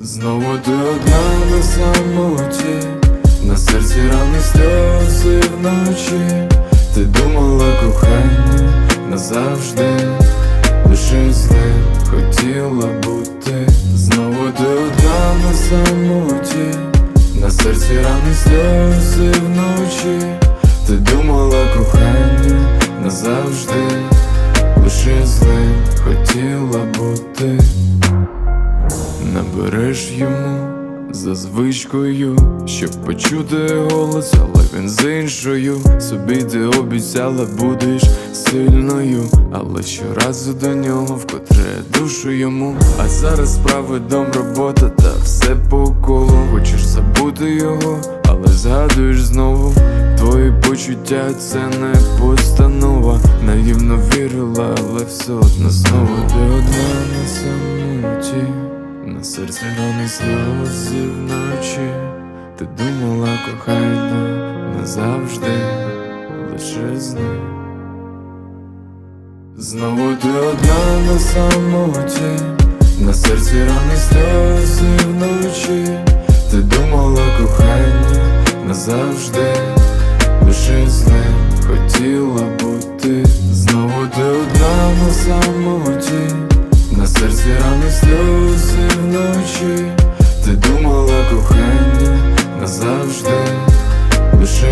Знову ти одна на самоті, на серці рани сльози вночі, ти думала кохання назавжди, лише злим хотіла бути, знову ти одна на самоті, на серці рани сльози вночі, ти думала кохання назавжди, лише злим хотіла бути. За звичкою, щоб почути голос, але він з іншою. Собі ти обіцяла будеш сильною, але щоразу до нього вкотре душу йому. А зараз справи, дом, робота та все по колу. Хочеш забути його, але згадуєш знову. Твої почуття це не постанова. Наївно вірила, але все одно знову ти одна на самоті. На серці рани сльози вночі, ти думала кохання назавжди, лише з. Знову ти одна на самоті, на серці рани сльози вночі, ти думала кохання назавжди, лише з хотіла бути. Знову ти одна на самоті. Ти думала кохання назавжди. Лише